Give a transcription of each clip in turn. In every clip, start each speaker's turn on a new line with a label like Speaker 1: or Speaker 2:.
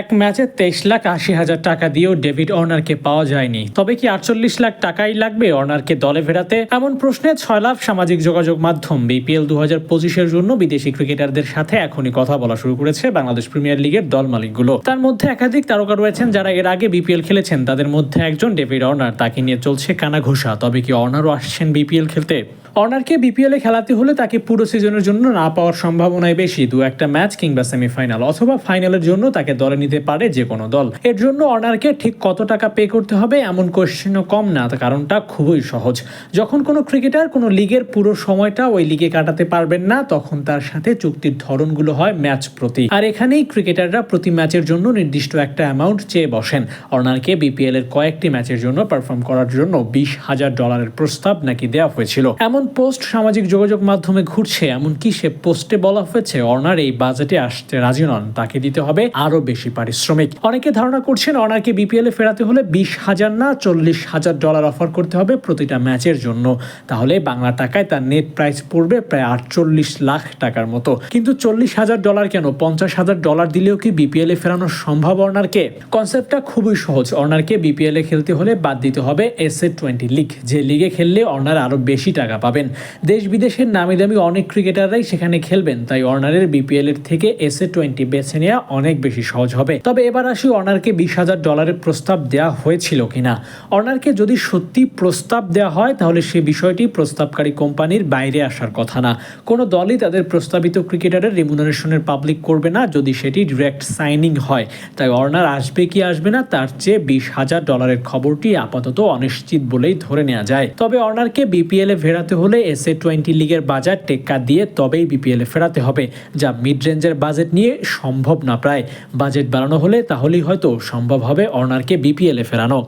Speaker 1: এক ম্যাচে তেইশ লাখ আশি হাজার টাকা দিয়েও ডেভিড অর্নারকে পাওয়া যায়নি। তবে কি আটচল্লিশ লাখ টাকাই লাগবে অর্নারকে দলে ফেরাতে? এমন প্রশ্নে ছয় লাখ সামাজিক যোগাযোগ মাধ্যম বিপিএল দু হাজার পঁচিশের জন্য বিদেশি ক্রিকেটারদের সাথে এখনই কথা বলা শুরু করেছে বাংলাদেশ প্রিমিয়ার লিগের দল মালিকগুলো। তার মধ্যে একাধিক তারকা রয়েছেন যারা এর আগে বিপিএল খেলেছেন। তাদের মধ্যে একজন ডেভিড অর্নার তাকে নিয়ে চলছে কানাঘোষা। তবে কি অর্নারও আসছেন বিপিএল খেলতে? অর্নারকে বিপিএলে খেলাতে হলে তাকে পুরো সিজনের জন্য না পাওয়ার সম্ভাবনাই বেশি, দু একটা ম্যাচ কিংবা সেমিফাইনাল অথবা ফাইনালের জন্য তাকে দলে নিতে পারে যে কোনো দল। এর জন্য অর্নারকে ঠিক কত টাকা পে করতে হবে এমন কোয়েশ্চেনও কম না কারণটা খুবই সহজ। যখন কোনো ক্রিকেটার কোনো লিগের পুরো সময়টা ওই লিগে কাটাতে পারবেন না, তখন তার সাথে চুক্তির ধরনগুলো হয় ম্যাচ প্রতি। আর এখানেই ক্রিকেটাররা প্রতি ম্যাচের জন্য নির্দিষ্ট একটা অ্যামাউন্ট চেয়ে বসেন। অর্নারকে বিপিএল এর কয়েকটি ম্যাচের জন্য পারফর্ম করার জন্য বিশ হাজার ডলারের প্রস্তাব নাকি দেওয়া হয়েছিল। এমন পোস্ট সামাজিক যোগাযোগ মাধ্যমে ঘুরছে। এমনকি সে পোস্টে বলা হয়েছে অর্নার এই বাজেটে আসতে রাজি নন, তাকে দিতে হবে আরও বেশি পারিশ্রমিক। অনেকে ধারণা করছেন অর্নারকে বিপিএল এ ফেরাতে হলে বিশ হাজার না চল্লিশ হাজার ডলার অফার করতে হবে প্রতিটা ম্যাচের জন্য। তাহলে বাংলা টাকায় তার নেট প্রাইস পড়বে প্রায় আটচল্লিশ লাখ টাকার মতো। কিন্তু চল্লিশ হাজার ডলার কেন? পঞ্চাশ হাজার ডলার দিলেও কি বিপিএল এ ফেরানো সম্ভব অর্নারকে কনসেপ্টটা খুবই সহজ। অর্নারকে বিপিএল এ খেলতে হলে বাদ দিতে হবে এস এ টোয়েন্টি লিগ। যে লিগে খেললে অর্নার আরও বেশি টাকা পাবেন। দেশ বিদেশের নামি দামি অনেক ক্রিকেটাররাই সেখানে খেলবেন, তাই অর্নারের বিপিএল এর থেকে এস এ টোয়েন্টি বেছে নেওয়া অনেক বেশি সহজ হবে। তবে এবার আসি অর্নারকে বিশ হাজার ডলারের প্রস্তাব দেওয়া হয়েছিল কিনা। অর্নারকে যদি সত্যি প্রস্তাব দেওয়া হয়, তাহলে সে বিষয়টি প্রস্তাবকারী কোম্পানির বাইরে আসার কথা না। কোনো দলই তাদের প্রস্তাবিত ক্রিকেটারের রিমুনারেশনের পাবলিক করবে না, যদি সেটি ডিরেক্ট সাইনিং হয়। তাই অর্নার আসবে কি আসবে না, তার চেয়ে বিশ হাজার ডলারের খবরটি আপাতত অনিশ্চিত বলেই ধরে নেওয়া যায়। তবে অর্নারকে বিপিএল এ ফেরাতে হলে এসএ টোয়েন্টি লিগের বাজার টেক্কা দিয়ে তবেই বিপিএলে ফেরাতে হবে, যা মিড রেঞ্জের বাজেট নিয়ে সম্ভব না প্রায়। বাজেট বাড়ানো হলে তাহলেই হয়তো সম্ভব হবে অর্নারকে বিপিএলে ফেরানো।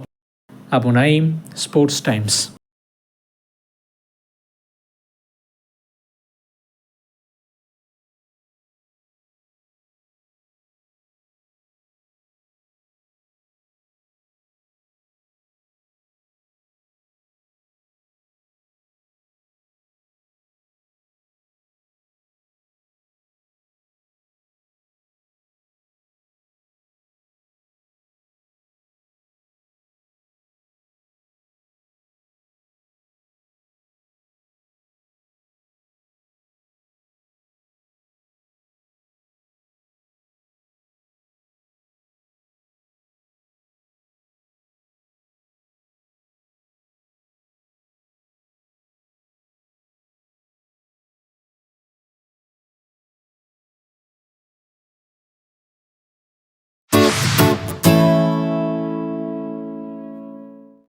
Speaker 1: Abu Naim sports times.